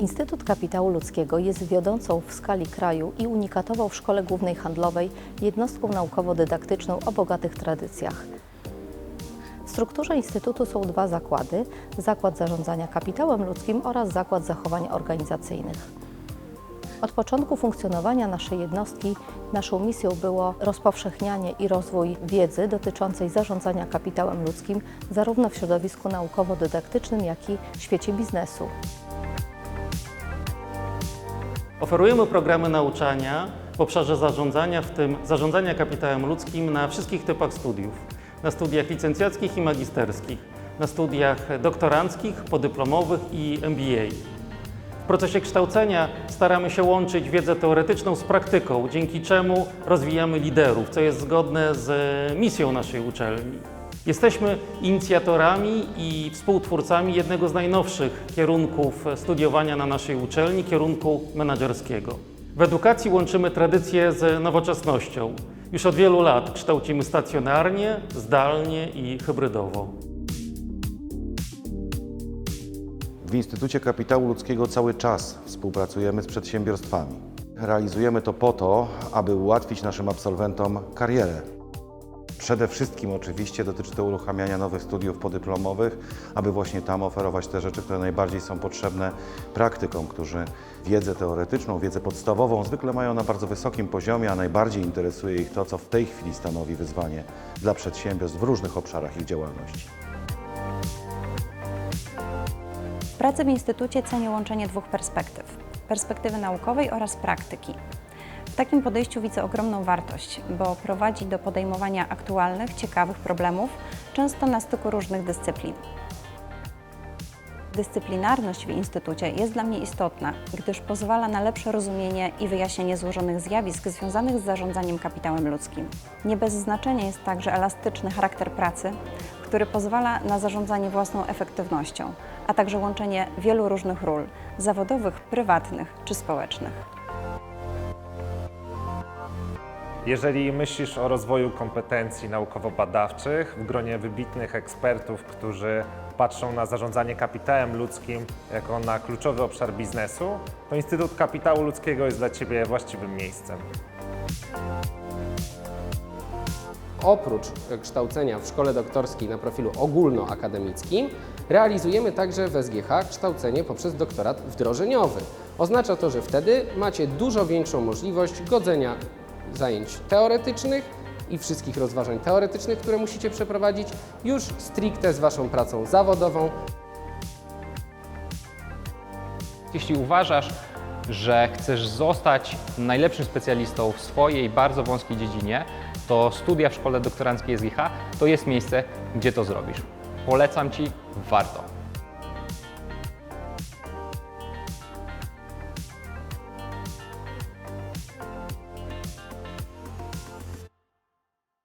Instytut Kapitału Ludzkiego jest wiodącą w skali kraju i unikatową w Szkole Głównej Handlowej jednostką naukowo-dydaktyczną o bogatych tradycjach. W strukturze Instytutu są dwa zakłady: Zakład Zarządzania Kapitałem Ludzkim oraz Zakład Zachowań Organizacyjnych. Od początku funkcjonowania naszej jednostki naszą misją było rozpowszechnianie i rozwój wiedzy dotyczącej zarządzania kapitałem ludzkim zarówno w środowisku naukowo-dydaktycznym, jak i w świecie biznesu. Oferujemy programy nauczania w obszarze zarządzania, w tym zarządzania kapitałem ludzkim na wszystkich typach studiów. Na studiach licencjackich i magisterskich, na studiach doktoranckich, podyplomowych i MBA. W procesie kształcenia staramy się łączyć wiedzę teoretyczną z praktyką, dzięki czemu rozwijamy liderów, co jest zgodne z misją naszej uczelni. Jesteśmy inicjatorami i współtwórcami jednego z najnowszych kierunków studiowania na naszej uczelni, kierunku menedżerskiego. W edukacji łączymy tradycję z nowoczesnością. Już od wielu lat kształcimy stacjonarnie, zdalnie i hybrydowo. W Instytucie Kapitału Ludzkiego cały czas współpracujemy z przedsiębiorstwami. Realizujemy to po to, aby ułatwić naszym absolwentom karierę. Przede wszystkim oczywiście dotyczy to uruchamiania nowych studiów podyplomowych, aby właśnie tam oferować te rzeczy, które najbardziej są potrzebne praktykom, którzy wiedzę teoretyczną, wiedzę podstawową zwykle mają na bardzo wysokim poziomie, a najbardziej interesuje ich to, co w tej chwili stanowi wyzwanie dla przedsiębiorstw w różnych obszarach ich działalności. W pracy w Instytucie cenię łączenie dwóch perspektyw perspektywy naukowej oraz praktyki. W takim podejściu widzę ogromną wartość, bo prowadzi do podejmowania aktualnych, ciekawych problemów, często na styku różnych dyscyplin. Dyscyplinarność w Instytucie jest dla mnie istotna, gdyż pozwala na lepsze rozumienie i wyjaśnienie złożonych zjawisk związanych z zarządzaniem kapitałem ludzkim. Nie bez znaczenia jest także elastyczny charakter pracy, który pozwala na zarządzanie własną efektywnością, a także łączenie wielu różnych ról zawodowych, prywatnych czy społecznych. Jeżeli myślisz o rozwoju kompetencji naukowo-badawczych w gronie wybitnych ekspertów, którzy patrzą na zarządzanie kapitałem ludzkim jako na kluczowy obszar biznesu, to Instytut Kapitału Ludzkiego jest dla Ciebie właściwym miejscem. Oprócz kształcenia w szkole doktorskiej na profilu ogólnoakademickim, realizujemy także w SGH kształcenie poprzez doktorat wdrożeniowy. Oznacza to, że wtedy macie dużo większą możliwość godzenia zajęć teoretycznych i wszystkich rozważań teoretycznych, które musicie przeprowadzić, już stricte z Waszą pracą zawodową, Jeśli uważasz, że chcesz zostać najlepszym specjalistą w swojej bardzo wąskiej dziedzinie, to studia w Szkole Doktoranckiej SGH to jest miejsce, gdzie to zrobisz. Polecam Ci, warto.